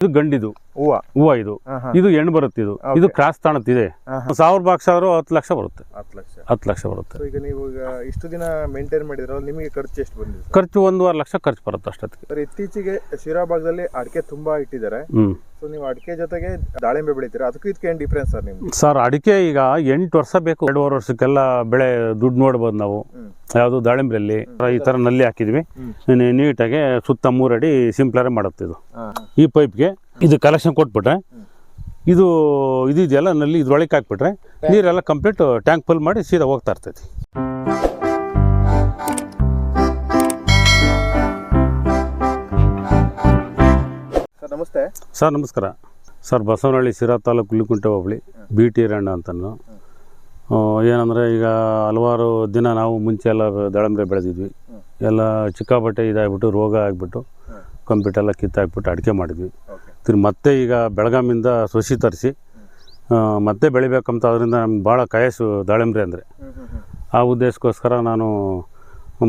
ಇದು ಗಂಡಿದು. ಹೂವ. ಹೂವ ಇದು. ಇದು ಹೆಣ್ಣು ಬರುತ್ತೆ ಇದು ಇದು. ಕ್ರಾಸ್ ತಾಣತ್ತಿದೆ ಸಾವಿರ ಬಾಕ್ಸ್ ಆದ್ರೂ ಹತ್ತು ಲಕ್ಷ ಬರುತ್ತೆ. ಹತ್ತು ಲಕ್ಷ. ಹತ್ತು ಲಕ್ಷ ಬರುತ್ತೆ. ಸೊ ಈಗ ನೀವು ಈಗ ಇಷ್ಟು ದಿನ ಮೇಂಟೈನ್ ಮಾಡಿದ್ರಲ್ಲ ನಿಮಗೆ ಖರ್ಚು ಎಷ್ಟು ಬಂದಿದೆ? ಸರ್? ಖರ್ಚು ಒಂದೂವರೆ ಲಕ್ಷ ಖರ್ಚು ಬರುತ್ತೆ ಅಷ್ಟೊತ್ತಿಗೆ. ಸರ್ ಇತ್ತೀಚೆಗೆ ಶಿರಾ ಭಾಗದಲ್ಲಿ ಅಡಿಕೆ ತುಂಬಾ ಇಟ್ಟಿದ್ದಾರೆ. ಸೊ ನೀವು ಅಡಿಕೆ ಜೊತೆಗೆ ದಾಳಿಂಬೆ ಬೆಳಿತೀರ? ಅದಕ್ಕೂ ಇದಕ್ಕೆ ಏನು ಡಿಫ್ರೆನ್ಸ್ ಸರ್ ನಿಮ್ಗೆ ಸರ್ ಅಡಿಕೆ ಈಗ ಎಂಟು ವರ್ಷ ಬೇಕು. ಎರಡೂವರೆ ವರ್ಷಕ್ಕೆಲ್ಲ ಬೆಳೆ ದುಡ್ಡು ನೋಡ್ಬೋದು ನಾವು. ಹ್ಮ್. ಯಾವುದು ದಾಳಿಂಬ್ರಲ್ಲಿ ಈ ಥರ ನಲ್ಲಿ ಹಾಕಿದ್ವಿ. ನೀ- ನೀಟಾಗಿ ಸುತ್ತ ಮೂರಡಿ ಸಿಂಪ್ಲರೇ ಮಾಡುತ್ತೆ ಇದು. ಈ ಪೈಪ್ಗೆ ಇದು ಕಲೆಕ್ಷನ್ ಕೊಟ್ಬಿಟ್ರೆ ಇದು ಇದೆಲ್ಲ ನಲ್ಲಿ ಇದ್ರೊಳಗೆ ಹಾಕ್ಬಿಟ್ರೆ ನೀರೆಲ್ಲ ಕಂಪ್ಲೀಟ್ ಟ್ಯಾಂಕ್ ಫುಲ್ ಮಾಡಿ ಸೀದಾ ಹೋಗ್ತಾ ಇರ್ತೈತಿ. ಸರ್ ನಮಸ್ತೆ. ಸರ್ ನಮಸ್ಕಾರ. Sir Basavanahalli Sira taluk Hulikunte hobli B T Ranna ಅಂತನು. ಏನಂದರೆ ಈಗ ಹಲವಾರು ದಿನ ನಾವು ಮುಂಚೆ ಎಲ್ಲ ದಾಳಿಂಬೆ ಬೆಳೆದಿದ್ವಿ. ಎಲ್ಲ ಚಿಕ್ಕಾಪಟ್ಟೆ ಇದಾಗ್ಬಿಟ್ಟು ರೋಗ ಆಗಿಬಿಟ್ಟು ಕಂಪ್ಲೀಟ್ ಎಲ್ಲ ಕಿತ್ತಾಕ್ಬಿಟ್ಟು ಅಡಿಕೆ ಮಾಡಿದ್ವಿ. ತಿರ್ಗಿ ಮತ್ತೆ ಈಗ ಬೆಳಗಾಮಿಂದ ಸೊಸಿ ತರಿಸಿ ಮತ್ತೆ ಬೆಳಿಬೇಕಂತ ಅದರಿಂದ ನಮ್ಗೆ ಭಾಳ ಕಯಸು ದಾಳಿಂಬ್ರೆ ಅಂದರೆ. ಆ ಉದ್ದೇಶಕ್ಕೋಸ್ಕರ ನಾನು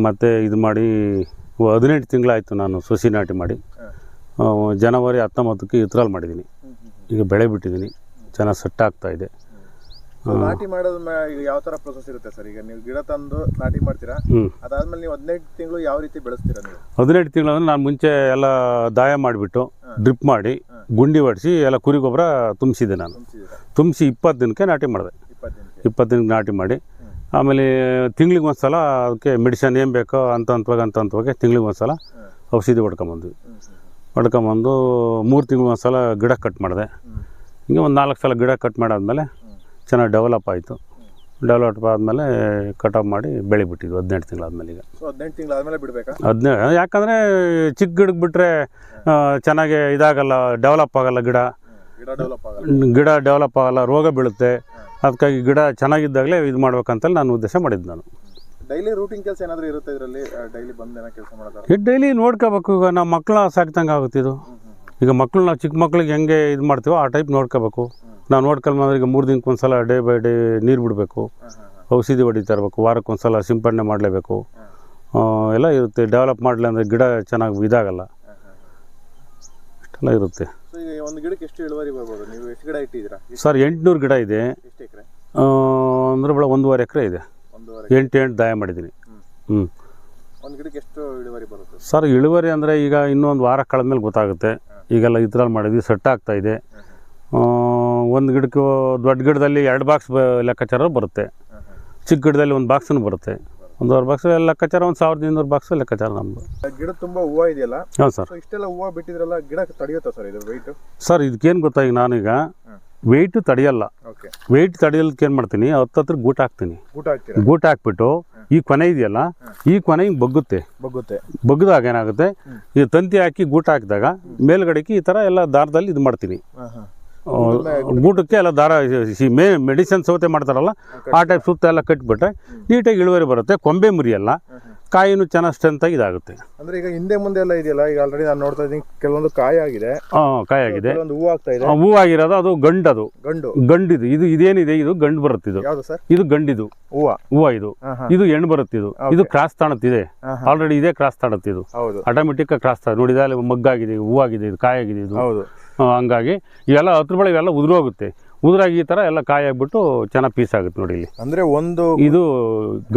ಮತ್ತೆ ಇದು ಮಾಡಿ ಹದಿನೆಂಟು ತಿಂಗಳಾಯಿತು ನಾನು ಸೊಸಿ ನಾಟಿ ಮಾಡಿ. ಜನವರಿ ಹತ್ತೊಂಬತ್ತಕ್ಕೆ ಇತ್ರಲ್ಲಿ ಮಾಡಿದ್ದೀನಿ. ಈಗ ಬೆಳೆ ಬಿಟ್ಟಿದ್ದೀನಿ. ಚೆನ್ನಾಗಿ ಸೆಟ್ ಆಗ್ತಾ ಇದೆ. ಸೊ ನಾಟಿ ಮಾಡೋದ್ ಯಾವ ತರ ಪ್ರೊಸೆಸ್ ಇರುತ್ತೆ ಸರ್? ಈಗ ನೀವು ಗಿಡ ತಂದು ನಾಟಿ ಮಾಡ್ತೀರಾ? ಹ್ಞೂ ಅದಾದ್ಮೇಲೆ ನೀವು ಹದಿನೈದು ತಿಂಗಳು ಯಾವ ರೀತಿ ಬೆಳೆಸ್ತೀರಾ ನೀವು? ಹದಿನೆಂಟು ತಿಂಗಳು ಅಂದ್ರೆ ನಾನು ಮುಂಚೆ ಎಲ್ಲ ದಾಯ ಮಾಡಿಬಿಟ್ಟು ಡ್ರಿಪ್ ಮಾಡಿ ಗುಂಡಿ ಹೊಡಿಸಿ ಎಲ್ಲ ಕುರಿ ಗೊಬ್ಬರ ತುಂಬಿಸಿದೆ ನಾನು. ತುಂಬಿಸಿ ಇಪ್ಪತ್ತು ದಿನಕ್ಕೆ ನಾಟಿ ಮಾಡಿದೆ. ಇಪ್ಪತ್ತು ದಿನಕ್ಕೆ? ನಾಟಿ ಮಾಡಿ. ಆಮೇಲೆ ತಿಂಗ್ಳಿಗೆ ಒಂದು ಸಲ ಅದಕ್ಕೆ ಮೆಡಿಸನ್ ಏನು ಬೇಕೋ ಅಂತ ಹಂತವಾಗಿ ಅಂತ ಹಂತವಾಗಿ ತಿಂಗ್ಳಿಗೆ ಒಂದು ಸಲ ಔಷಧಿ ಹೊಡ್ಕೊಂಬಂದ್ವಿ. ಹೊಡ್ಕೊಂಬಂದು ಮೂರು ತಿಂಗ್ಳಿಗೆ ಒಂದು ಸಲ ಗಿಡ ಕಟ್ ಮಾಡಿದೆ. ಹಿಂಗೆ ಒಂದು ನಾಲ್ಕು ಸಲ ಗಿಡ ಕಟ್ ಮಾಡಾದ್ಮೇಲೆ ಚೆನ್ನಾಗಿ ಡೆವಲಪ್ ಆಯಿತು. ಡೆವಲಪ್ ಆದಮೇಲೆ ಕಟಾವ್ ಮಾಡಿ ಬೆಳೆ ಬಿಟ್ಟಿದ್ವಿ ಹದಿನೆಂಟು ತಿಂಗಳಾದ್ಮೇಲೆ ಈಗ. ಸೊ ಹದಿನೆಂಟು ತಿಂಗಳು ಆದ್ಮೇಲೆ ಬಿಡ್ಬೇಕಾ? ಹದಿನೇಳು ಯಾಕಂದರೆ ಚಿಕ್ಕ ಗಿಡಕ್ಕೆ ಬಿಟ್ಟರೆ ಚೆನ್ನಾಗಿ ಇದಾಗಲ್ಲ ಡೆವಲಪ್ ಆಗಲ್ಲ ಗಿಡ. ಗಿಡ ಡೆವಲಪ್ ಆಗಲ್ಲ. ಗಿಡ ಡೆವಲಪ್ ಆಗಲ್ಲ ರೋಗ ಬೀಳುತ್ತೆ. ಅದಕ್ಕಾಗಿ ಗಿಡ ಚೆನ್ನಾಗಿದ್ದಾಗಲೇ ಇದು ಮಾಡ್ಬೇಕಂತೇಳಿ ನಾನು ಉದ್ದೇಶ ಮಾಡಿದ್ದು ನಾನು. ಡೈಲಿ ರೂಟಿಂಗ್ ಕೆಲಸ ಏನಾದರೂ ಇರುತ್ತೆ ಇದರಲ್ಲಿ? ಡೈಲಿ ಬಂದು ಕೆಲಸ ಮಾಡೋದು ಇದು ಡೈಲಿ ನೋಡ್ಕೋಬೇಕು ಈಗ ನಾವು ಮಕ್ಕಳ ಸಾಕ್ತಂಗೆ ಆಗುತ್ತೆ ಇದು ಈಗ ಮಕ್ಕಳು ನಾವು ಚಿಕ್ಕ ಮಕ್ಳಿಗೆ ಹೆಂಗೆ ಇದು ಮಾಡ್ತೀವೋ ಆ ಟೈಪ್ ನೋಡ್ಕೋಬೇಕು. ನಾವು ನೋಡ್ಕಲ್ ಈಗ ಮೂರು ದಿನಕ್ಕೆ ಒಂದು ಸಲ ಡೇ ಬೈ ಡೇ ನೀರು ಬಿಡಬೇಕು. ಔಷಧಿ ಹೊಡಿತಾ ಇರಬೇಕು. ವಾರಕ್ಕೆ ಒಂದು ಸಲ ಸಿಂಪಡಣೆ ಮಾಡಲೇಬೇಕು. ಎಲ್ಲ ಇರುತ್ತೆ. ಡೆವಲಪ್ ಮಾಡಲಿ ಅಂದರೆ ಗಿಡ ಚೆನ್ನಾಗಿ ಇದಾಗಲ್ಲ. ಅಷ್ಟೆಲ್ಲ ಇರುತ್ತೆ. ಸೊ ಒಂದು ಗಿಡಕ್ಕೆ ಎಷ್ಟು ಇಳುವರಿ ಬರ್ಬೋದು? ನೀವು ಎಷ್ಟು ಗಿಡ ಇಟ್ಟಿದ್ದೀರಾ? ಸರ್ ಎಂಟುನೂರು ಗಿಡ ಇದೆ. ಅಂದ್ರೆ ಬೆಳೆ ಒಂದೂವರೆ ಎಕರೆ ಇದೆ. ಎಂಟು ಎಂಟು ದಾಯ ಮಾಡಿದ್ದೀನಿ. ಹ್ಞೂ ಒಂದು ಗಿಡಕ್ಕೆ ಎಷ್ಟು ಇಳುವರಿ ಬರುತ್ತೆ? ಸರ್ ಇಳುವರಿ ಅಂದರೆ ಈಗ ಇನ್ನೊಂದು ವಾರ ಕಳೆದ್ಮೇಲೆ ಗೊತ್ತಾಗುತ್ತೆ. ಈಗೆಲ್ಲ ಇದ್ರಲ್ಲಿ ಮಾಡಿದ್ವಿ ಸೆಟ್ ಆಗ್ತಾ ಇದೆ. ಒಂದು ಗಿಡಕ್ಕೆ ದೊಡ್ಡ ಗಿಡದಲ್ಲಿ ಎರಡು ಬಾಕ್ಸ್ ಲೆಕ್ಕಾಚಾರ ಬರುತ್ತೆ. ಚಿಕ್ಕ ಗಿಡದಲ್ಲಿ ಒಂದು ಬಾಕ್ಸನ್ನು ಬರುತ್ತೆ. ಒಂದೂವರೆ ಬಾಕ್ಸ್ ಲೆಕ್ಕಾಚಾರ ಒಂದು ಸಾವಿರದ ಇನ್ನೂರು ಬಾಕ್ಸ್ ಲೆಕ್ಕಾಚಾರ ನಮ್ಮದು ಗಿಡ ತುಂಬ ಹೂವು ಇದೆಯಲ್ಲ? ಹಾಂ ಸರ್. ಇಷ್ಟೆಲ್ಲ ಹೂವು ಬಿಟ್ಟಿದ್ರಲ್ಲ ಗಿಡ ತಡೆಯುತ್ತಾ ಸರ್ ಇದು ವೆಯ್ಟು ಸರ್ ಇದಕ್ಕೇನು ಗೊತ್ತಾ ಈಗ ನಾನೀಗ? ವೆಯ್ಟು ತಡೆಯಲ್ಲ. ವೆಯ್ಟ್ ತಡೆಯಲಿಕ್ಕೆ ಏನು ಮಾಡ್ತೀನಿ ಹತ್ತತ್ರ ಗೂಟ ಹಾಕ್ತೀನಿ. ಗೂಟ ಹಾಕ್ಬಿಟ್ಟು ಈ ಕೊನೆ ಇದೆಯಲ್ಲ ಈ ಕೊನೆ ಹಿಂಗೆ ಬಗ್ಗುತ್ತೆ. ಬಗ್ಗುತ್ತೆ. ಬಗ್ಗದಾಗ ಏನಾಗುತ್ತೆ? ಈ ತಂತಿ ಹಾಕಿ ಗೂಟ ಹಾಕಿದಾಗ ಮೇಲ್ಗಡೆಗೆ ಈ ಥರ ಎಲ್ಲ ದಾರದಲ್ಲಿ ಇದು ಮಾಡ್ತೀನಿ. ಗೂಟಕ್ಕೆ ಎಲ್ಲ ದಾರ ಸಿ- ಮೇ ಮೆಡಿಸಿನ್ ಸೌತೆ ಮಾಡ್ತಾರಲ್ಲ ಆ ಟೈಪ್ ಸುತ್ತ ಎಲ್ಲ ಕಟ್ಬಿಟ್ರೆ ನೀಟಾಗಿ ಇಳುವರಿ ಬರುತ್ತೆ ಕೊಂಬೆ ಮುರಿಯಲ್ಲ ಕಾಯಿನೂ ಚೆನ್ನಾಗಿ ಸ್ಟ್ರೆಂತಾಗಿ ಇದಾಗುತ್ತೆ. ಅಂದ್ರೆ ಈಗ ಹಿಂದೆ ಮುಂದೆ ಎಲ್ಲ ಇದೆಯಲ್ಲ ಈಗ ಆಲ್ರೆಡಿ ನಾನು ನೋಡ್ತಾ ಇದ್ದೀನಿ ಕೆಲವೊಂದು ಕಾಯಿ ಆಗಿದೆ. ಕಾಯಿ ಆಗಿದೆ. ಹೂವು ಆಗ್ತಾ ಇದೆ. ಆ, ಹೂವಾಗಿರೋದು ಅದು ಗಂಡದು. ಗಂಡು. ಗಂಡಿದು ಇದು ಇದೇನಿದೆ ಇದು ಗಂಡು ಬರುತ್ತೆ ಇದು. ಗಂಡಿದು. ಹೂವು. ಹೂವ ಇದು. ಇದು ಹೆಣ್ಣು ಬರುತ್ತೆ ಇದು. ಇದು ಕ್ರಾಸ್ ತಾಣತ್ತಿದೆ ಆಲ್ರೆಡಿ ಇದೇ ಕ್ರಾಸ್ ತಾಣತ್ತೆ ಇದು. ಹೌದು. ಆಟೋಮೆಟಿಕ್ ಕ್ರಾಸ್ ತಾಣ ಅಲ್ಲಿ ಮಗ್ಗಾಗಿದೆ ಹೂವಾಗಿದೆ ಇದು ಕಾಯಾಗಿದೆ ಇದು. ಹೌದು. ಹಂಗಾಗಿ ಇವೆಲ್ಲ ಹತ್ರ ಬಳಿ ಇವೆಲ್ಲ ಉದುರೋಗುತ್ತೆ ಉದುರಾಗಿ ಈ ಥರ ಎಲ್ಲ ಕಾಯಿ ಆಗ್ಬಿಟ್ಟು ಚೆನ್ನಾಗಿ ಪೀಸ್ ಆಗುತ್ತೆ ನೋಡಿ ಇಲ್ಲಿ. ಅಂದ್ರೆ ಒಂದು ಇದು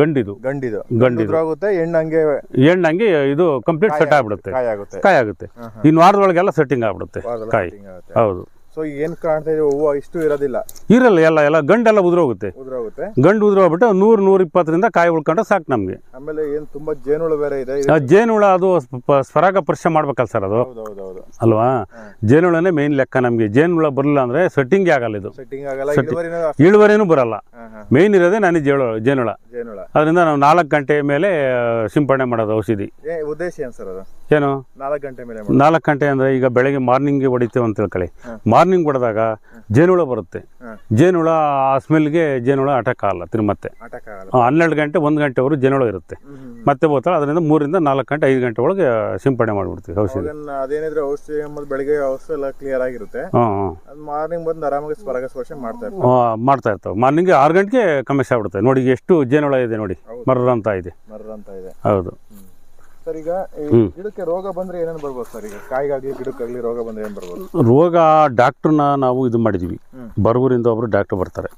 ಗಂಡಿದು. ಗಂಡಿದು. ಗಂಡಿದು. ಆಗುತ್ತೆ ಹೆಣ್ಣು ಹಂಗೆ ಹೆಣ್ಣಂಗೆ ಇದು ಕಂಪ್ಲೀಟ್ ಸೆಟ್ ಆಗ್ಬಿಡುತ್ತೆ. ಕಾಯಿ ಆಗುತ್ತೆ. ಕಾಯಿ ಆಗುತ್ತೆ. ಇನ್ನು ವಾರದೊಳಗೆಲ್ಲ ಸೆಟ್ಟಿಂಗ್ ಆಗ್ಬಿಡುತ್ತೆ ಕಾಯಿ. ಹೌದು. ಸೊ ಏನು ಕಾಣ್ತಾ ಇದೆ ಹೂವು ಇಷ್ಟು ಇರೋದಿಲ್ಲ. ಇರಲ್ಲ ಎಲ್ಲ ಎಲ್ಲ ಗಂಡೆಲ್ಲ ಉದುರೋಗುತ್ತೆ. ಉದುರೋಗುತ್ತೆ. ಗಂಡು ಉದುರೋಗ್ಬಿಟ್ಟು ನೂರು ನೂರ ಇಪ್ಪತ್ತರಿಂದ ಕಾಯಿ ಉಳ್ಕೊಂಡ್ರೆ ಸಾಕು ನಮಗೆ. ಆಮೇಲೆ ಏನ್ ತುಂಬಾ ಜೇನುಳು ಬೇರೆ ಇದೆ ಜೇನುಳ ಜೇನುಹುಳ ಅದು ಸ್ವರಾಗ ಪರಿಶ್ರಮ ಮಾಡ್ಬೇಕಲ್ಲ ಸರ್ ಅದು? ಅಲ್ವಾ? ಜೇನುಹುಳನೇ ಮೇನ್ ಲೆಕ್ಕ ನಮಗೆ. ಜೇನುಹುಳ ಬರಲಿಲ್ಲ ಅಂದ್ರೆ ಸೆಟ್ಟಿಂಗ್ ಆಗಲ್ಲ ಇದು. ಸೆಟ್ಟಿಂಗ್ ಆಗಲ್ಲ ಇಳುವರಿನೂ ಬರಲ್ಲ. ಮೇನ್ ಇರೋದೇ ನಾನು ಜೇಳು ಜೇನುಹುಳ. ಜೇನುಳ ಅದರಿಂದ ನಾವು ನಾಲ್ಕು ಗಂಟೆ ಮೇಲೆ ಸಿಂಪಡಣೆ ಮಾಡೋದು ಔಷಧಿ. ಉದ್ದೇಶ ಏನ್ ಸರ್ ಅದು? ಏನು? ನಾಲ್ಕು ಗಂಟೆ ಮೇಲೆ. ನಾಲ್ಕು ಗಂಟೆ ಅಂದರೆ ಈಗ ಬೆಳಗ್ಗೆ ಮಾರ್ನಿಂಗ್ ಹೊಡಿತೇವೆ ಅಂತ ತಿಳ್ಕೊಳ್ಳಿ. ಮಾರ್ನಿಂಗ್ ಹೊಡೆದಾಗ ಜೇನುಹುಳ ಬರುತ್ತೆ. ಜೇನುಳ ಜೇನುಹುಳ ಆ ಸ್ಮೆಲ್ಗೆ ಜೇನುಹುಳ ಅಟ್ಯಾಕ್ ಆಗಲ್ಲ ತಿರು ಮತ್ತೆ ಹನ್ನೆರಡು ಗಂಟೆ ಒಂದು ಗಂಟೆವರೆಗೂ ಜೇನುಹುಳ ಇರುತ್ತೆ. ಮತ್ತೆ ಹೋಗ್ತಾರೆ ಅದರಿಂದ ಮೂರಿಂದ ನಾಲ್ಕು ಗಂಟೆ ಐದು ಗಂಟೆ ಒಳಗೆ ಸಿಂಪಡಣೆ ಮಾಡಿಬಿಡ್ತೀವಿ ಔಷಧಿ. ಅದೇನಿದ್ರೆ ಔಷಧಿ ಬೆಳಿಗ್ಗೆ ಔಷಧಿ ಎಲ್ಲ ಕ್ಲಿಯರ್ ಆಗಿರುತ್ತೆ. ಮಾರ್ನಿಂಗ್ ಬಂದು ಆರಾಮಾಗಿ ಪರಾಗಸ್ಪರ್ಶ ಮಾಡ್ತಾ ಇರ್ತಾರೆ. ಮಾಡ್ತಾ ಇರ್ತಾವೆ. ಮಾರ್ನಿಂಗ್ ಆರು ಗಂಟೆಗೆ ಕಮ್ಮಿ ಆಗ್ಬಿಡುತ್ತೆ. ನೋಡಿ ಎಷ್ಟು ಜೇನುಹುಳ ಇದೆ ನೋಡಿ. ಮರ್ರಂತ ಮರ್ರ ಅಂತ ಇದೆ. ಮರ್ರ ಅಂತ ಇದೆ. ಹೌದು. ಸರ್ ಈಗ ಈ ಗಿಡಕ್ಕೆ ರೋಗ ಬಂದ್ರೆ ಏನೇನು ಬರ್ಬೋದು ಸರ್? ಈಗ ಕಾಯಿಗಾಗ್ಲಿ ಗಿಡಕ್ಕಾಗ್ಲಿ ರೋಗ ಬಂದ್ರೆ ಏನು ಬರ್ಬೋದು? ರೋಗ ಡಾಕ್ಟ್ರನ್ನ ನಾವು ಇದು ಮಾಡಿದ್ವಿ. ಹ್ಮ್. ಒಬ್ರು ಒಬ್ಬರು ಡಾಕ್ಟ್ರ್ ಬರ್ತಾರೆ.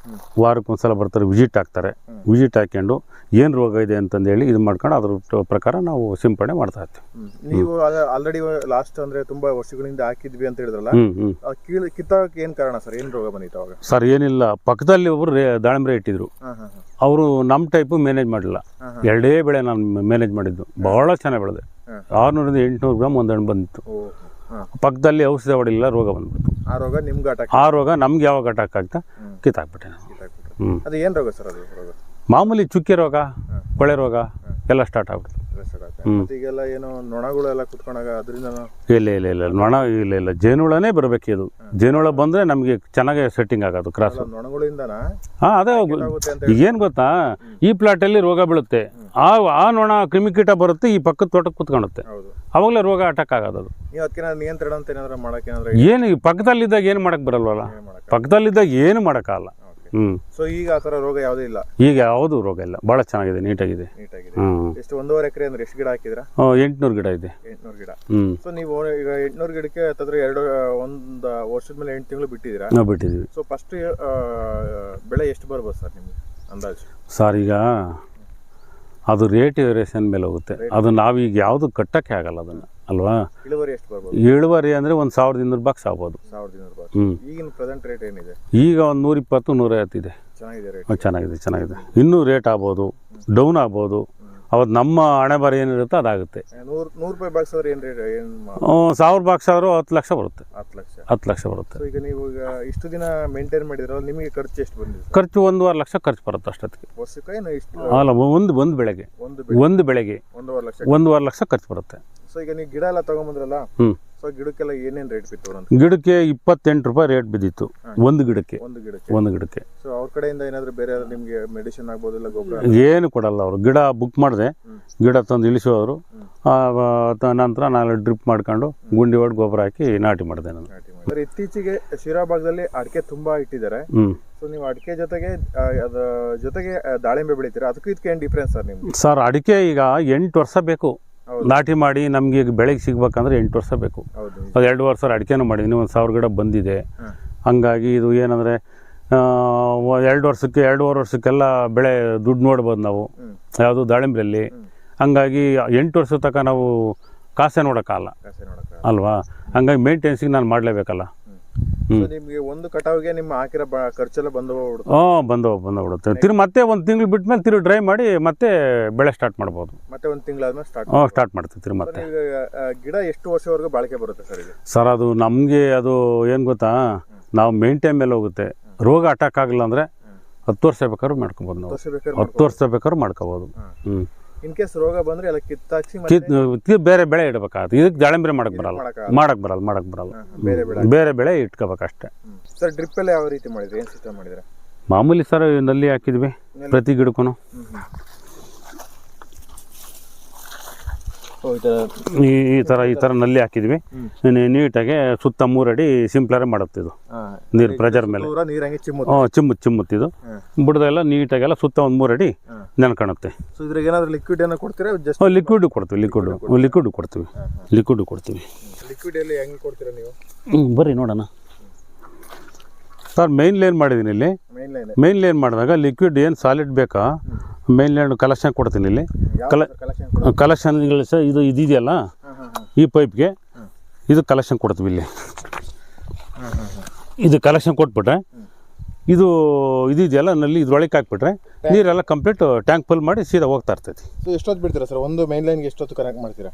ವಾರಕ್ಕೊಂದ್ಸಲ ಬರ್ತಾರೆ ವಿಸಿಟ್ ಹಾಕ್ತಾರೆ. ವಿಜಿಟ್ ವಿಸಿಟ್ ಹಾಕ್ಕೊಂಡು ಏನು ರೋಗ ಇದೆ ಅಂತಂದೇಳಿ ಇದು ಮಾಡ್ಕೊಂಡು ಅದ್ರ ಪ್ರಕಾರ ನಾವು ಸಿಂಪಡಣೆ ಮಾಡ್ತಾ ಇರ್ತೀವಿ. ನೀವು ಆಲ್ರೆಡಿ ಲಾಸ್ಟ್ ಅಂದ್ರೆ ತುಂಬಾ ವರ್ಷಗಳಿಂದ ಹಾಕಿದ್ವಿ ಅಂತ ಹೇಳಿದ್ರಲ್ಲ ಕಿತ್ತಾಕ್ ಏನ್ ಕಾರಣ ಸರ್? ಏನ್ ರೋಗ ಬಂದಿತ್ತು ಅವಾಗ? ಸರ್ ಏನಿಲ್ಲ. ಪಕ್ಕದಲ್ಲಿ ಒಬ್ರು ದಾಳಿಂಬೆ ಇಟ್ಟಿದ್ರು. ಅವರು ನಮ್ಮ ಟೈಪು ಮ್ಯಾನೇಜ್ ಹಾ. ಎರಡೇ ಬೆಳೆ ನಾನು ಮ್ಯಾನೇಜ್ ಮಾಡಿದ್ದು. ಭಾಳ ಚೆನ್ನಾಗಿ ಬೆಳೆದೆ. ಆರುನೂರಿಂದ ಎಂಟುನೂರು ಗ್ರಾಮ್ ಒಂದು ಹಣ್ಣು ಬಂದಿತ್ತು. ಪಕ್ಕದಲ್ಲಿ ಔಷಧಿ ಹೊಡಿಲಿಲ್ಲ ರೋಗ ಬಂದ್ಬಿಡ್ತು. ಆ ರೋಗ ನಿಮ್ಗೆ ಅಟ್ಯಾಕ್ ಆ ರೋಗ ನಮ್ಗೆ ಯಾವಾಗ ಅಟ್ಯಾಕ್ ಆಗ್ತಾ. ಕಿತ್ತಾಕ್ಬಿಟ್ಟೆ ನಾನು ಹ್ಞೂ ಅದು ಏನ್ ರೋಗ ಸರ್ ಅದು ರೋಗ? ಮಾಮೂಲಿ ಚುಕ್ಕೆ ರೋಗ ಕೊಳೆ ರೋಗ ಎಲ್ಲ ಸ್ಟಾರ್ಟ್ ಆಗ್ಬಿಡ್ತು. ಆಗುತ್ತೆ. ಮತ್ತೆ ಈಗೆಲ್ಲ ಏನೋ ನೊಣಗಳೆಲ್ಲ ಕುತ್ಕೊಂಡಾಗ ಅದರಿಂದ ಇಲ್ಲ ಇಲ್ಲ ಇಲ್ಲ. ನೊಣ ಇಲ್ಲ ಇಲ್ಲ. ಜೇನುಳನೇ ಬರಬೇಕು ಇದು. ಜೇನುಳ ಬಂದರೆ ನಮಗೆ ಚೆನ್ನಾಗಿ ಸೆಟ್ಟಿಂಗ್ ಆಗೋದು ಕ್ರಾಸ್ ನೊಣಗಳಿಂದನ? ಹಾಂ ಅದೇ ಏನು ಗೊತ್ತಾ? ಈ ಪ್ಲಾಟಲ್ಲಿ ರೋಗ ಬೀಳುತ್ತೆ. ಆ ಆ ನೊಣ ಕ್ರಿಮಿಕೀಟ ಬರುತ್ತೆ ಈ ಪಕ್ಕದ ತೋಟಕ್ಕೆ ಕುತ್ಕೊಳುತ್ತೆ ಹೌದು. ಅವಾಗಲೇ ರೋಗ ಅಟ್ಯಾಕ್ ಆಗೋದು ಅದು. ನಿಯಂತ್ರಣ ಅಂತ ಏನಾದ್ರು ಮಾಡಕ್ಕೆ ಏನು ಪಕ್ಕದಲ್ಲಿದ್ದಾಗ ಏನು ಮಾಡಕ್ಕೆ ಬರಲ್ವಲ್ಲ? ಪಕ್ಕದಲ್ಲಿದ್ದಾಗ ಏನು ಮಾಡೋಕ್ಕಾಗಲ್ಲ ಹ್ಞೂ ಸೊ ಈಗ ಆ ತರ ರೋಗ ಯಾವುದೂ ಇಲ್ಲ. ಈಗ ಯಾವುದು ರೋಗ ಇಲ್ಲ. ಬಹಳ ಚೆನ್ನಾಗಿದೆ ನೀಟಾಗಿದೆ. ನೀಟಾಗಿದೆ. ಎಷ್ಟು ಒಂದೂವರೆ ಎಕರೆ ಅಂದ್ರೆ ಎಷ್ಟು ಗಿಡ ಹಾಕಿದ್ರ ಎಂಟ್ನೂರು ಗಿಡ ಇದೆ. ಎಂಟ್ನೂರು ಗಿಡ. ಹ್ಮ್. ಸೊ ನೀವು ಈಗ ಎಂಟ್ನೂರು ಗಿಡಕ್ಕೆ ಹತ್ತತ್ರ ಎರಡು ಒಂದು ವರ್ಷದ ಮೇಲೆ ಎಂಟು ತಿಂಗಳು ಬಿಟ್ಟಿದ್ದೀರಾ? ನಾವು ಬಿಟ್ಟಿದ್ದೀವಿ. ಸೊ ಫಸ್ಟ್ ಬೆಳೆ ಎಷ್ಟು ಬರ್ಬೋದು ಸರ್ ನಿಮ್ಗೆ ಅಂದಾಜು? ಸರ್ ಈಗ ಅದು ರೇಟ್ ವೇರಿಯೇಷನ್ ಮೇಲೆ ಹೋಗುತ್ತೆ. ಅದು ನಾವೀಗ ಯಾವುದು ಕಟ್ಟಕ್ಕೆ ಆಗಲ್ಲ ಅದನ್ನು. ಅಲ್ವಾ? ಇಳುವರಿ ಎಷ್ಟು ಬರ್ಬೋದು? ಇಳುವರಿ ಅಂದರೆ ಒಂದು ಸಾವಿರದ ಇನ್ನೂರು ಬಾಕ್ಸ್ ಆಗ್ಬೋದು ಸಾವಿರದ ಇನ್ನೂರು ರೂಪಾಯಿ. ಹ್ಞೂ ಈಗಿನ ಪ್ರೆಸೆಂಟ್ ರೇಟ್ ಏನಿದೆ? ಈಗ ಒಂದು ನೂರಿಪ್ಪತ್ತು ನೂರೈವತ್ತಿದೆ ಚೆನ್ನಾಗಿದೆ ರೇಟ್ ಚೆನ್ನಾಗಿದೆ ಚೆನ್ನಾಗಿದೆ. ಇನ್ನೂ ರೇಟ್ ಆಗ್ಬೋದು. ಡೌನ್ ಆಗ್ಬೋದು. ಅವತ್ತು ನಮ್ಮ ಹಣೆ ಬರ ಏನಿರುತ್ತೋ ಅದಾಗುತ್ತೆ. ನೂರು ನೂರು ರೂಪಾಯಿ ಬಾಕ್ಸ್ ಅವ್ರು ಏನು ರೇಟ್ ಏನು ಸಾವಿರ ಬಾಕ್ಸ್ ಆದರೂ ಹತ್ತು ಲಕ್ಷ ಬರುತ್ತೆ. ಹತ್ತು ಲಕ್ಷ. ಹತ್ತು ಲಕ್ಷ ಬರುತ್ತೆ. ಸೊ ಈಗ ನೀವು ಈಗ ಇಷ್ಟು ದಿನ ಮೇಂಟೈನ್ ಮಾಡಿದ್ರಲ್ಲ ನಿಮಗೆ ಖರ್ಚು ಎಷ್ಟು ಬಂದಿದೆ ಸರ್? ಖರ್ಚು ಒಂದೂವರೆ ಲಕ್ಷ ಖರ್ಚು ಬರುತ್ತೆ ಅಷ್ಟೊತ್ತಿಗೆ. ವರ್ಷಕ್ಕೆ ಏನು ಇಷ್ಟು? ಅಲ್ಲ ಒಂದು ಒಂದು ಬೆಳೆಗೆ ಒಂದು ಒಂದು ಬೆಳೆಗೆ ಒಂದೂವರೆ ಲಕ್ಷ ಒಂದೂವರೆ ಲಕ್ಷ ಖರ್ಚು ಬರುತ್ತೆ. ಸೊ ಈಗ ನೀವು ಗಿಡ ಎಲ್ಲ ತಗೊಂಬಂದ್ರಲ್ಲ ಹ್ಞೂ ಸೊ ಗಿಡಕ್ಕೆಲ್ಲ ಏನೇನು ರೇಟ್ ಬಿತ್ತು ಅಂತ ಗಿಡಕ್ಕೆ ಇಪ್ಪತ್ತೆಂಟು ರೂಪಾಯಿ ರೇಟ್ ಬಿದ್ದಿತ್ತು. ಒಂದು ಗಿಡಕ್ಕೆ. ಒಂದು ಗಿಡಕ್ಕೆ. ಒಂದು ಗಿಡಕ್ಕೆ. ಸೊ ಅವ್ರ ಕಡೆಯಿಂದ ಏನಾದರೂ ಬೇರೆ ನಿಮಗೆ ಮೆಡಿಸಿನ್ ಆಗ್ಬೋದು ಇಲ್ಲ ಗೊಬ್ಬರ ಏನು ಕೊಡಲ್ಲ ಅವರು. ಗಿಡ ಬುಕ್ ಮಾಡಿದೆ. ಗಿಡ ತಂದು ಇಳಿಸೋರು ನಂತರ ನಾನು ಡ್ರಿಪ್ ಮಾಡ್ಕೊಂಡು ಗುಂಡಿ ಹೊಡೆದು ಗೊಬ್ಬರ ಹಾಕಿ ನಾಟಿ ಮಾಡಿದೆ ನಾನು. ಇತ್ತೀಚೆಗೆ ಶಿರಾ ಭಾಗದಲ್ಲಿ ಅಡಿಕೆ ತುಂಬಾ ಇಟ್ಟಿದ್ದಾರೆ. ಸೊ ನೀವು ಅಡಿಕೆ ಜೊತೆಗೆ ಅದ ಜೊತೆಗೆ ದಾಳಿಂಬೆ ಬೆಳಿತೀರಾ? ಅದಕ್ಕೂ ಇದಕ್ಕೆ ಏನು ಡಿಫ್ರೆನ್ಸ್ ಸರ್ ನಿಮ್ಗೆ? ಸರ್ ಅಡಿಕೆ ಈಗ ಎಂಟು ವರ್ಷ ಬೇಕು. ನಾಟಿ ಮಾಡಿ ನಮಗೆ ಈಗ ಬೆಳೆಗೆ ಸಿಗ್ಬೇಕಂದ್ರೆ ಎಂಟು ವರ್ಷ ಬೇಕು. ಅದು ಎರಡು ವರ್ಷ ಅಡಿಕೆನೂ ಮಾಡಿದ್ದೀನಿ ಒಂದು ಸಾವಿರ ಗಿಡ ಬಂದಿದೆ. ಹಂಗಾಗಿ ಇದು ಏನಂದರೆ ಎರಡು ವರ್ಷಕ್ಕೆ ಎರಡೂವರೆ ವರ್ಷಕ್ಕೆಲ್ಲ ಬೆಳೆ ದುಡ್ಡು ನೋಡ್ಬೋದು ನಾವು. ಯಾವುದು ದಾಳಿಂಬೆಯಲ್ಲಿ ಹಂಗಾಗಿ ಎಂಟು ವರ್ಷದ ತನಕ ನಾವು ಕಾಸೆ ನೋಡೋಕ್ಕಲ್ಲ ಅಲ್ವಾ? ಹಂಗಾಗಿ ಮೇಂಟೆನ್ಸಿಗೆ ನಾನು ಮಾಡಲೇಬೇಕಲ್ಲ. ನಿಮಗೆ ಒಂದು ಕಟಾವಿಗೆ ನಿಮ್ಮ ಹಾಕಿರೋ ಖರ್ಚೆಲ್ಲ ಬಂದು ಹಾಂ ಬಂದು ಬಂದು ಬಿಡುತ್ತೆ. ತಿರು ಮತ್ತೆ ಒಂದು ತಿಂಗಳು ಬಿಟ್ಮೇಲೆ ತಿರುಗಿ ಡ್ರೈ ಮಾಡಿ ಮತ್ತೆ ಬೆಳೆ ಸ್ಟಾರ್ಟ್ ಮಾಡ್ಬೋದು. ಮತ್ತೆ ಒಂದು ತಿಂಗಳಾದ್ಮೇಲೆ ಸ್ಟಾರ್ಟ್ ಹಾಂ ಸ್ಟಾರ್ಟ್ ಮಾಡ್ತೀವಿ ತಿರ್ಗಿ ಮತ್ತೆ. ಗಿಡ ಎಷ್ಟು ವರ್ಷವರೆಗೂ ಬಾಳಿಕೆ ಬರುತ್ತೆ ಸರ್ ಇದು? ಸರ್ ಅದು ನಮಗೆ ಅದು ಏನು ಗೊತ್ತಾ? ನಾವು ಮೇಂಟೈನ್ ಮೇಲೆ ಹೋಗುತ್ತೆ. ರೋಗ ಅಟ್ಯಾಕ್ ಆಗಲಿಲ್ಲ ಅಂದರೆ ಹತ್ತು ವರ್ಷ ಬೇಕಾದ್ರೂ ಮಾಡ್ಕೊಬೋದು ನಾವು. ಹತ್ತು ವರ್ಷ ಬೇಕಾದ್ರೂ ಮಾಡ್ಕೋಬೋದು. ಹ್ಞೂ ಇನ್ ಕೇಸ್ ರೋಗ ಬಂದ್ರೆ ಎಲ್ಲ ಕಿತ್ತಾಕ್ಸಿ ಮತ್ತೆ ಕಿತ್ ಕಿತ್ ಬೇರೆ ಬೆಳೆ ಇಡಬೇಕಾಗುತ್ತೆ. ಇದಕ್ಕೆ ದಾಳಿಂಬೆ ಮಾಡಕ್ಕೆ ಬರಲ್ಲ. ಮಾಡಕ್ಕಾಗಲ್ಲ. ಮಾಡಕ್ಕೆ ಬರಲ್ಲ ಮಾಡಕ್ಕೆ ಬರಲ್ಲ. ಬೇರೆ ಬೆಳೆ. ಬೇರೆ ಬೆಳೆ ಇಟ್ಕೋಬೇಕಷ್ಟೆ. ಸರ್ ಡ್ರಿಪ್ ಎಲ್ಲ ಯಾವ ರೀತಿ ಮಾಡಿದ್ರಿ? ಏನ್ ಸಿಸ್ಟಮ್ ಮಾಡಿದ್ರೆ? ಮಾಮೂಲಿ ಸರ್ನಲ್ಲಿ ಹಾಕಿದ್ವಿ. ಪ್ರತಿ ಗಿಡಕ್ಕೂ ಈ ಈ ಥರ ಈ ಥರ ನಲ್ಲಿ ಹಾಕಿದ್ವಿ ನೀಟಾಗಿ ಸುತ್ತ ಮೂರಡಿ ಸಿಂಪ್ಲರೇ ಮಾಡುತ್ತೆ ಇದು. ನೀರು ಪ್ರೆಜರ್ ಮೇಲೆ. ದೂರ ನೀರ್ ಹಂಗೆ ಚಿಮ್ಮುತ್ತೆ. ಹ್ಞೂ ಚಿಮ್ಮುತ್ ಚಿಮ್ಮುತ್ತಿದು ಬುಡದೆಲ್ಲ ನೀಟಾಗೆಲ್ಲ ಸುತ್ತ ಒಂದು ಮೂರಡಿ ನೆನ್ಕಾಣುತ್ತೆ ಸೊ ಇದ್ರಾಗ ಏನಾದ್ರು ಲಿಕ್ವಿಡ್ ಏನೋ ಕೊಡ್ತೀರಾ ಜಸ್ಟ್ ಲಿಕ್ವಿಡ್ ಕೊಡ್ತೀವಿ ಲಿಕ್ವಿಡ್ ಲಿಕ್ವಿಡ್ ಕೊಡ್ತೀವಿ. ಲಿಕ್ವಿಡ್ ಕೊಡ್ತೀವಿ. ಲಿಕ್ವಿಡ್ ಎಲ್ಲಿ ಹೆಂಗೆ ಕೊಡ್ತೀರಾ ನೀವು? ಹ್ಞೂ ಬರ್ರಿ ನೋಡೋಣ. ಸರ್ ಮೇನ್ ಲೈನ್ ಮಾಡಿದ್ದೀನಿ ಇಲ್ಲಿ. ಮೇನ್ ಲೈನ್ ಮಾಡಿದಾಗ ಲಿಕ್ವಿಡ್ ಏನು ಸಾಲಿಡ್ ಬೇಕಾ? ಮೇನ್ ಲೈನ್ ಕಲೆಕ್ಷನ್ ಕೊಡ್ತೀನಿ ಇಲ್ಲಿ. ಕಲ ಕಲೆಕ್ಷನ್ಗಳು ಸಹ ಇದು ಇದೆಯಲ್ಲ ಈ ಪೈಪ್ಗೆ ಇದು ಕಲೆಕ್ಷನ್ ಕೊಡ್ತೀವಿ ಇಲ್ಲಿ. ಇದು ಕಲೆಕ್ಷನ್ ಕೊಟ್ಬಿಟ್ರೆ ಇದು ಇದೆಯಲ್ಲ ನಲ್ಲಿ ಇದ್ರೊಳಗೆ ಹಾಕ್ಬಿಟ್ರೆ ನೀರೆಲ್ಲ ಕಂಪ್ಲೀಟ್ ಟ್ಯಾಂಕ್ ಫುಲ್ ಮಾಡಿ ಸೀದಾ ಹೋಗ್ತಾ ಇರ್ತೈತಿ. ಎಷ್ಟೊತ್ತು ಬಿಡ್ತೀರಾ ಸರ್? ಒಂದು ಮೈನ್ ಲೈನ್ಗೆ ಎಷ್ಟೊತ್ತು ಕನೆಕ್ಟ್ ಮಾಡ್ತೀರಾ?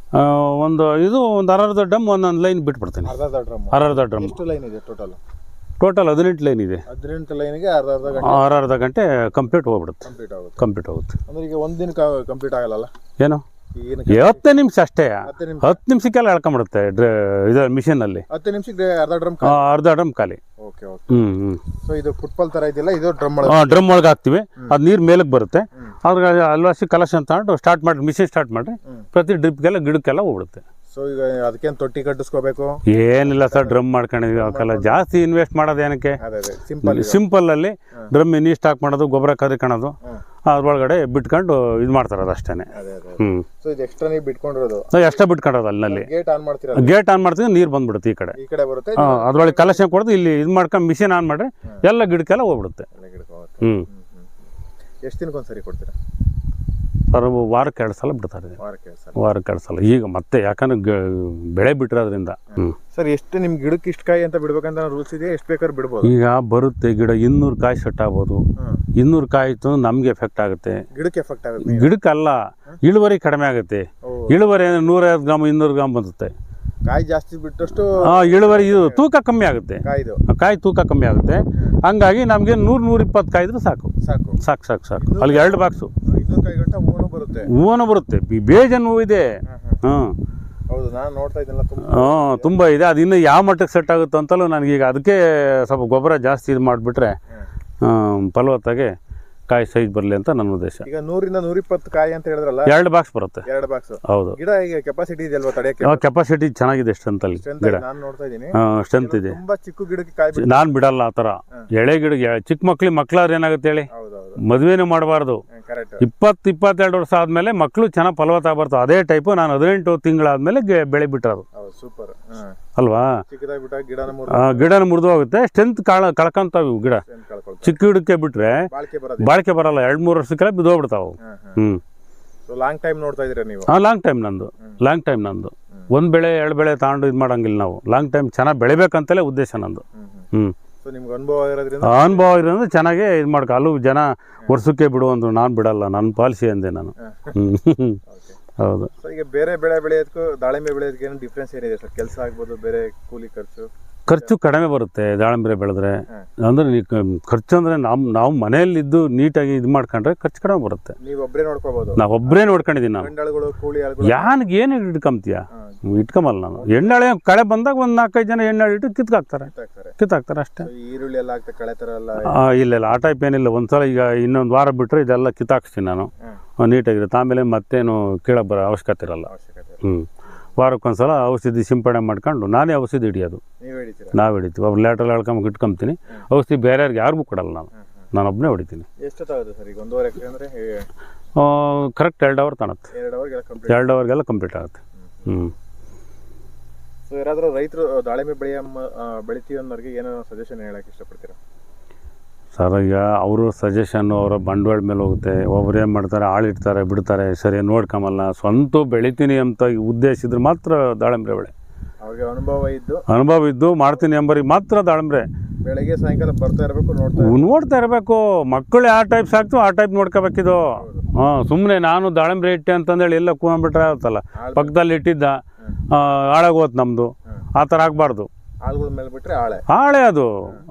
ಒಂದು ಇದು ಒಂದು ಅರ್ಧ ಡ್ರಮ್ ಒಂದೊಂದು ಲೈನ್ ಬಿಟ್ಬಿಡ್ತೀನಿ. ಅರ್ಧ ಅರ್ಧ ಡ್ರಮ್ ಅರ್ಧ ಡ್ರಮ್ ಎಷ್ಟು ಲೈನ್ ಇದೆ ಟೋಟಲ್ ಟೋಟಲ್ ಹದಿನೆಂಟು ಲೈನ್ ಇದೆ. ಹದಿನೆಂಟು ಲೈನ್ಗೆ ಅರ್ಧ ಅರ್ಧ ಗಂಟೆ. ಅರ್ಧ ಅರ್ಧ ಗಂಟೆ ಕಂಪ್ಲೀಟ್ ಹೋಗ್ಬಿಡುತ್ತೆ. ಕಂಪ್ಲೀಟ್ ಆಗುತ್ತೆ. ಕಂಪ್ಲೀಟ್ ಹೋಗುತ್ತೆ. ಅಂದ್ರೆ ಈಗ ಒಂದಿನ ದಿನ ಕಂಪ್ಲೀಟ್ ಆಗಲ್ಲ ಏನು? ಏನು ಹತ್ತು ನಿಮಿಷ ಅಷ್ಟೇ. ಹತ್ತು ನಿಮಿಷ. ಹತ್ತು ನಿಮಿಷಕ್ಕೆಲ್ಲ ಎಳ್ಕೊಂಬಿಡುತ್ತೆ ಇದು ಮಿಷಿನಲ್ಲಿ ಹತ್ತು ನಿಮಿಷಕ್ಕೆ ಅರ್ಧ ಡ್ರಮ್ ಅರ್ಧ ಡ್ರಮ್ ಖಾಲಿ. ಓಕೆ ಓಕೆ ಹ್ಞೂ ಹ್ಞೂ ಸೊ ಇದು ಫುಟ್ಬಾಲ್ ತರ ಇದೆಯಲ್ಲ ಇದು ಡ್ರಮ್ ಡ್ರಮ್ ಒಳಗೆ ಹಾಕ್ತಿವಿ. ಅದು ನೀರು ಮೇಲಕ್ಕೆ ಬರುತ್ತೆ. ಅದ್ರ ಅಲ್ವಾಸಿ ಕಲೆಕ್ಷನ್ ತಗೊಂಡು ಸ್ಟಾರ್ಟ್ ಮಾಡಿ ಮಿಷಿನ್ ಸ್ಟಾರ್ಟ್ ಮಾಡಿ. ಪ್ರತಿ ಡ್ರಿಪ್ಗೆಲ್ಲ ಗಿಡಕ್ಕೆಲ್ಲ ಹೋಗ್ಬಿಡುತ್ತೆ. ಸೊ ಈಗ ಅದಕ್ಕೇನು ತೊಟ್ಟಿ ಕಟ್ಟಿಸ್ಕೋಬೇಕು? ಏನಿಲ್ಲ ಸರ್ ಡ್ರಮ್ ಮಾಡ್ಕೊಂಡಿದ್ವಿ. ಅವಕ್ಕೆಲ್ಲ ಜಾಸ್ತಿ ಇನ್ವೆಸ್ಟ್ ಮಾಡೋದು ಏನಕ್ಕೆ? ಅದೇ ಅದೇ ಸಿಂಪಲ್ ಸಿಂಪಲ್ ಅಲ್ಲಿ ಡ್ರಮ್ ಇನ್ನಿ ಸ್ಟಾಕ್ ಮಾಡೋದು ಗೊಬ್ಬರ ಕರಿಕೊಳೋದು ಅದ್ರೊಳಗಡೆ ಬಿಟ್ಕೊಂಡು ಇದು ಮಾಡ್ತಾರೆ ಅದಷ್ಟೇ ಅದೇ ಅದೇ ಹ್ಞೂ ಸೊ ಇದು ಎಕ್ಸ್ಟ್ರಾ ನೀವು ಬಿಟ್ಕೊಂಡಿರೋದು? ಅಲ್ಲಿ ಎಷ್ಟೇ ಬಿಟ್ಕೊಂಡೋದು ಅಲ್ಲಿನಲ್ಲಿ ಗೇಟ್ ಆನ್ ಮಾಡ್ತೀರಾ ಗೇಟ್ ಆನ್ ಮಾಡ್ತೀವಿ ನೀರು ಬಂದ್ಬಿಡುತ್ತೆ ಈ ಕಡೆ. ಈ ಕಡೆ ಬರುತ್ತೆ? ಹಾಂ ಅದ್ರೊಳಗೆ ಕಲೆಕ್ಷನ್ ಕೊಡೋದು ಇಲ್ಲಿ ಇದು ಮಾಡ್ಕೊಂಡು ಮಿಷಿನ್ ಆನ್ ಮಾಡ್ರೆ ಎಲ್ಲ ಗಿಡಕ್ಕೆಲ್ಲ ಹೋಗ್ಬಿಡುತ್ತೆ. ಗಿಡಕ್ಕೆ ಹ್ಞೂ ಹ್ಮ್ ಹ್ಮ್. ಎಷ್ಟು ದಿನಕ್ಕೊಂದ್ಸರಿ ಕೊಡ್ತೀರಾ? ಸರ್ ವಾರಕ್ಕೆ ಎರಡು ಸಲ ಬಿಡ್ತಾರೆ. ವಾರಕ್ಕೆ ಎರಡು ಸಲ. ವಾರಕ್ಕೆ ಎರಡು ಸಲ. ಈಗ ಮತ್ತೆ ಯಾಕಂದ್ರೆ ಬೆಳೆ ಬಿಟ್ಟಿರೋದ್ರಿಂದ ಸರ್ ಎಷ್ಟು ನಿಮ್ ಗಿಡಕ್ಕೆ ಇಷ್ಟು ಕಾಯಿ ಅಂತ ಬಿಡ್ಬೇಕಂತ ರೂಲ್ಸ್ ಇದೆ ಎಷ್ಟು ಬೇಕಾದ್ರೂ ಬಿಡ್ಬೋದು. ಈಗ ಬರುತ್ತೆ ಗಿಡ ಇನ್ನೂರು ಕಾಯಿ ಸೆಟ್ ಆಗ್ಬೋದು. ಇನ್ನೂರು ಕಾಯಿ ಇತ್ತು ನಮ್ಗೆ ಎಫೆಕ್ಟ್ ಆಗುತ್ತೆ. ಗಿಡಕ್ಕೆ ಎಫೆಕ್ಟ್ ಆಗುತ್ತೆ ಗಿಡಕ್ಕಲ್ಲ ಇಳುವರಿ ಕಡಿಮೆ ಆಗುತ್ತೆ. ಅಂದ್ರೆ ಇಳುವರಿ ನೂರೈವತ್ತು ಗ್ರಾಮ್ ಇನ್ನೂರು ಗ್ರಾಮ್ ಬಂದುತ್ತೆ ಕಾಯಿ ಜಾಸ್ತಿ ಬಿಟ್ಟಷ್ಟು ಇಳುವರಿ ಇದು ತೂಕ ಕಮ್ಮಿ ಆಗುತ್ತೆ. ಕಾಯಿ ತೂಕ ಕಮ್ಮಿ ಆಗುತ್ತೆ. ಹಂಗಾಗಿ ನಮಗೆ ನೂರು ನೂರ ಇಪ್ಪತ್ತು ಕಾಯಿ ಇದ್ರೆ ಸಾಕು. ಸಾಕು. ಸಾಕು ಸಾಕು ಸಾಕು. ಅಲ್ಲಿಗೆ ಎರಡು ಬಾಕ್ಸು ಬರುತ್ತೆ. ಹೂವನು ಬರುತ್ತೆ. ಬಿ- ಬೇಜನ್ ಹೂವು ಇದೆ ಹಾಂ. ಹೌದು ನಾನು ನೋಡ್ತಾ ಇದ್ದೆಲ್ಲ ಹಾಂ ತುಂಬ ಇದೆ. ಅದು ಇನ್ನು ಯಾವ ಮಟ್ಟಕ್ಕೆ ಸೆಟ್ ಆಗುತ್ತೆ ಅಂತಲೂ ನನಗೀಗ ಅದಕ್ಕೆ ಸ್ವಲ್ಪ ಗೊಬ್ಬರ ಜಾಸ್ತಿ ಇದು ಮಾಡಿಬಿಟ್ರೆ ಫಲವತ್ತಾಗಿ ಕಾಯಿ ಸೈಜ್ ಬರಲಿ ಅಂತ ನನ್ನ ಉದ್ದೇಶ. ಈಗ ನೂರಿಂದ ನೂರಿಪ್ಪತ್ತು ಕಾಯಿ ಅಂತ ಹೇಳಿದ್ರಲ್ಲ? ಎರಡು ಬಾಕ್ಸ್ ಬರುತ್ತೆ. ಎರಡು ಬಾಕ್ಸ್ ಹೌದು. ಗಿಡ ಈಗ ಕೆಪಾಸಿಟಿ ಇದೆಯಲ್ವಾ ತಡೆಯಕ್ಕೆ? ಕೆಪಾಸಿಟಿ ಚೆನ್ನಾಗಿದೆ ಸ್ಟ್ರೆಂತ್ ಅಲ್ಲಿ ಗಿಡ. ನಾನು ನೋಡ್ತಾ ಇದ್ದೀನಿ. ಸ್ಟ್ರೆಂತ್ ಇದೆ. ತುಂಬಾ ಚಿಕ್ಕ ಗಿಡಕ್ಕೆ ಕಾಯಿ ನಾನು ಬಿಡಲ್ಲ ಆ ಥರ ಎಳೆ ಗಿಡ ಚಿಕ್ಕ ಮಕ್ಳಿಗೆ ಮಕ್ಳಾದ್ರೆ ಏನಾಗುತ್ತೆ ಹೇಳಿ? ಮದುವೆನೂ ಮಾಡಬಾರ್ದು. ಇಪ್ಪತ್ತು ಇಪ್ಪತ್ತೆರಡು ವರ್ಷ ಆದಮೇಲೆ ಮಕ್ಕಳು ಚೆನ್ನಾಗಿ ಫಲವತ್ತ ಬರ್ತವೆ. ಅದೇ ಟೈಪು ನಾನು ಹದಿನೆಂಟು ತಿಂಗಳಾದಮೇಲೆ ಬೆಳೆ ಬಿಟ್ಟರು ಸೂಪರ್ ಅಲ್ವಾ? ಗಿಡನ ಮೂರು ಗಿಡನ ಮುರಿದು ಹೋಗುತ್ತೆ. ಸ್ಟ್ರೆಂತ್ ಕಳ ಕಳ್ಕೊಂತಾವ ಇವು ಗಿಡ. ಚಿಕ್ಕ ಗಿಡಕ್ಕೆ ಬಿಟ್ರೆ ಬಾಳಿಕೆ ಬರಲ್ಲ. ಎರಡು ಮೂರು ವರ್ಷಕ್ಕೆಲ್ಲ ಬಿದ್ದೋಗ್ಬಿಡ್ತಾವೆ ಹ್ಞೂ ಲಾಂಗ್ ಟೈಮ್ ನೋಡ್ತಾ ಇದ್ರೆ ನೀವು? ಹಾಂ ಲಾಂಗ್ ಟೈಮ್ ನಂದು. ಲಾಂಗ್ ಟೈಮ್ ನಂದು. ಒಂದು ಬೆಳೆ ಎರಡು ಬೆಳೆ ತಗೊಂಡು ಇದು ಮಾಡಂಗಿಲ್ಲ ನಾವು. ಲಾಂಗ್ ಟೈಮ್ ಚೆನ್ನಾಗಿ ಬೆಳಿಬೇಕಂತಲೇ ಉದ್ದೇಶ ನಂದು. ಹ್ಞೂ ನಿಮ್ಗೆ ಅನುಭವ ಇರೋದ್ರಿಂದ ಅನುಭವ ಇರೋದ್ರಿಂದ ಚೆನ್ನಾಗೇ ಇದು ಮಾಡ್ಕೊ. ಅಲ್ಲೂ ಜನ ವರ್ಷಕ್ಕೆ ಬಿಡು ಅಂದ್ರು ನಾನು ಬಿಡಲ್ಲ ನನ್ನ ಪಾಲಿಸಿ ಅಂದೆ ನಾನು. ಹೌದು. ಸೊ ಈಗ ಬೇರೆ ಬೆಳೆ ಬೆಳೆಯೋದಕ್ಕೂ ದಾಳಿಂಬೆ ಬೆಳೆಯೋದಕ್ಕೆ ಏನು ಡಿಫ್ರೆನ್ಸ್ ಏನಿದೆ ಸರ್? ಕೆಲಸ ಆಗ್ಬೋದು ಬೇರೆ ಕೂಲಿ ಖರ್ಚು? ಖರ್ಚು ಕಡಿಮೆ ಬರುತ್ತೆ ದಾಳಿಂಬೆ ಬೆಳೆದ್ರೆ. ಅಂದ್ರೆ ನೀ ಕ- ಖರ್ಚು ಅಂದರೆ ನಮ್ಮ ನಾವು ಮನೆಯಲ್ಲಿದ್ದು ನೀಟಾಗಿ ಇದು ಮಾಡ್ಕೊಂಡ್ರೆ ಖರ್ಚು ಕಡಿಮೆ ಬರುತ್ತೆ. ನೀವು ಒಬ್ಬರೇ ನಾವು ಒಬ್ಬರೇ ನೋಡ್ಕೊಂಡಿದ್ದೀನಿ ನಾನು ಯಾನಿಗೆ ಏನು ಇಟ್ಕೊಂತೀಯ. ಇಟ್ಕೊಂಬಲ್ಲ ನಾನು. ಎಣ್ಣಾಳೆ ಕಳೆ ಬಂದಾಗ ಒಂದು ನಾಲ್ಕೈದು ಜನ ಎಣ್ಣೆ ಇಟ್ಟು ಕಿತ್ಕಾಕ್ತಾರೆ. ಕಿತ್ತಾಕ್ತಾರೆ ಅಷ್ಟೇ. ಈರುಳ್ಳಿ ಎಲ್ಲ ಕಳೆ ಇಲ್ಲ ಇಲ್ಲ ಆ ಟೈಪ್ ಏನಿಲ್ಲ. ಒಂದ್ಸಲ ಈಗ ಇನ್ನೊಂದು ವಾರ ಬಿಟ್ಟರೆ ಇದೆಲ್ಲ ಕಿತ್ತಾಕ್ಸ್ತೀನಿ ನಾನು. ನೀಟಾಗಿರುತ್ತೆ. ಆಮೇಲೆ ಮತ್ತೇನು ಕೀಳಕ್ಕೆ ಬರೋ ಅವಶ್ಯಕತೆ ಇರಲ್ಲ. ಅವಶ್ಯಕತೆ ವಾರಕ್ಕೊಂದ್ಸಲ ಔಷಧಿ ಸಿಂಪಡಣೆ ಮಾಡ್ಕೊಂಡು ನಾನೇ ಔಷಧಿ ಹಿಡಿಯೋದು. ನೀವ್ ಹಿಡಿತೀವಿ. ಅವ್ರು ಲ್ಯಾಟ್ರಲ್ ಹೇಳ್ಕೊಂಬ ಇಟ್ಕೊಂತೀನಿ ಔಷಧಿ ಬೇರೆಯವ್ರಿಗೆ ಯಾರಿಗೂ ಕೊಡಲ್ಲ ನಾನು. ನಾನು ಒಬ್ಬನೇ ಹೊಡಿತೀನಿ. ಕರೆಕ್ಟ್ ಎರಡು ಅವರ್ ತಾನತ್ತೆ ಎರಡು ಅವರ್ಗೆಲ್ಲ ಕಂಪ್ಲೀಟ್ ಎರಡು ಅವರ್ಗೆಲ್ಲ ಕಂಪ್ಲೀಟ್ ಆಗುತ್ತೆ. ಹ್ಞೂ ಸೊ ಯಾರಾದರೂ ರೈತರು ದಾಳಿಂಬೆ ಬೆಳೆಯ ಬೆಳಿತೀವಿ ಅನ್ನೋರಿಗೆ ಏನೋ ಸಜೆಷನ್ ಹೇಳಕ್ಕೆ ಇಷ್ಟಪಡ್ತೀರಾ? ಸರ್ ಈಗ ಅವರು ಸಜೆಷನ್ನು ಅವರ ಬಂಡವಾಳ ಮೇಲೆ ಹೋಗುತ್ತೆ ಒಬ್ರು ಏನು ಮಾಡ್ತಾರೆ ಆಳಿಡ್ತಾರೆ ಬಿಡ್ತಾರೆ ಸರಿ ನೋಡ್ಕೊಂಬಲ್ಲ ಸ್ವಂತ ಬೆಳಿತೀನಿ ಅಂತ ಉದ್ದೇಶ ಇದ್ರೆ ಮಾತ್ರ ದಾಳಿಂಬ್ರೆ ಬೆಳೆ. ಅವ್ರಿಗೆ ಅನುಭವ ಇದ್ದು. ಅನುಭವ ಇದ್ದು ಮಾಡ್ತೀನಿ ಎಂಬರಿಗೆ ಮಾತ್ರ ದಾಳಿಂಬ್ರೆ. ಬೆಳಗ್ಗೆ ಸಾಯಂಕಾಲ ಬರ್ತಾ ಇರಬೇಕು ನೋಡ್ತಾ ನೋಡ್ತಾ ಇರಬೇಕು. ಮಕ್ಕಳು ಯಾವ ಟೈಪ್ ಸಾಕ್ತು ಆ ಟೈಪ್ ನೋಡ್ಕೋಬೇಕಿದು ಹಾಂ ಸುಮ್ಮನೆ ನಾನು ದಾಳಿಂಬ್ರೆ ಇಟ್ಟೆ ಅಂತಂದೇಳಿ ಎಲ್ಲ ಕೂತ್ಬಿಟ್ರೆ ಆಗುತ್ತಲ್ಲ. ಪಕ್ಕದಲ್ಲಿ ಇಟ್ಟಿದ್ದ ಹಾಳಾಗೋತ್ ನಮ್ಮದು ಆ ಥರ ಆಗಬಾರ್ದು. ಆಳುಗಳ ಮೇಲೆ ಬಿಟ್ರೆ ಆಳೆ. ಹಾಳೆ ಅದು.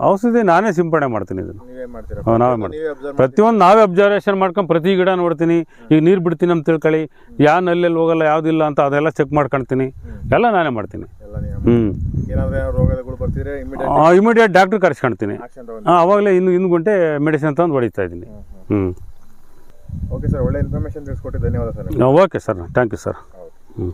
ಔಷಧಿ ನಾನೇ ಸಿಂಪಡಣೆ ಮಾಡ್ತೀನಿ ಇದನ್ನು. ನೀವೇ ಮಾಡ್ತೀರಾ? ಹ್ಞೂ ನಾವೇ ಮಾಡ್ತೀವಿ. ನೀವೇ ಅಬ್ಸರ್ವ್ ಪ್ರತಿಯೊಂದು ನಾವೇ ಅಬ್ಸರ್ವೇಷನ್ ಮಾಡ್ಕೊಂಡು ಪ್ರತಿ ಗಿಡ ನೋಡ್ತೀನಿ. ಈಗ ನೀರು ಬಿಡ್ತೀನಿ ಅಂತ ತಿಳ್ಕೊಳ್ಳಿ. ಯಾವ ನಲ್ಲೆಲ್ಲಿ ಹೋಗಲ್ಲ ಯಾವುದಿಲ್ಲ ಅಂತ ಅದೆಲ್ಲ ಚೆಕ್ ಮಾಡ್ಕೊಳ್ತೀನಿ ಎಲ್ಲ ನಾನೇ ಮಾಡ್ತೀನಿ. ಎಲ್ಲ ಹ್ಞೂ ಏನಾದ್ರೆ ರೋಗಗಳು ಬರ್ತಿದ್ರೆ ಇಮಿಡಿಯೇಟ್ ಇಮಿಡಿಯೇಟ್ ಡಾಕ್ಟ್ರ್ ಕರ್ಸ್ಕೊಳ್ತೀನಿ ಆಕ್ಷನ್ ತಗೊಂಡು. ಇನ್ನು ಇನ್ನು ಗಂಟೆ ಮೆಡಿಸಿನ್ ತಂದು ಹೊಡಿತಾ ಇದ್ದೀನಿ. ಹ್ಞೂ ಓಕೆ ಸರ್ ಒಳ್ಳೆ ಇನ್ಫಾರ್ಮೇಶನ್ ತಿಳಿಸ್ಕೊಟ್ಟು ಧನ್ಯವಾದ sir okay sir thank you sir ಹೌದು. ಹ್ಞೂ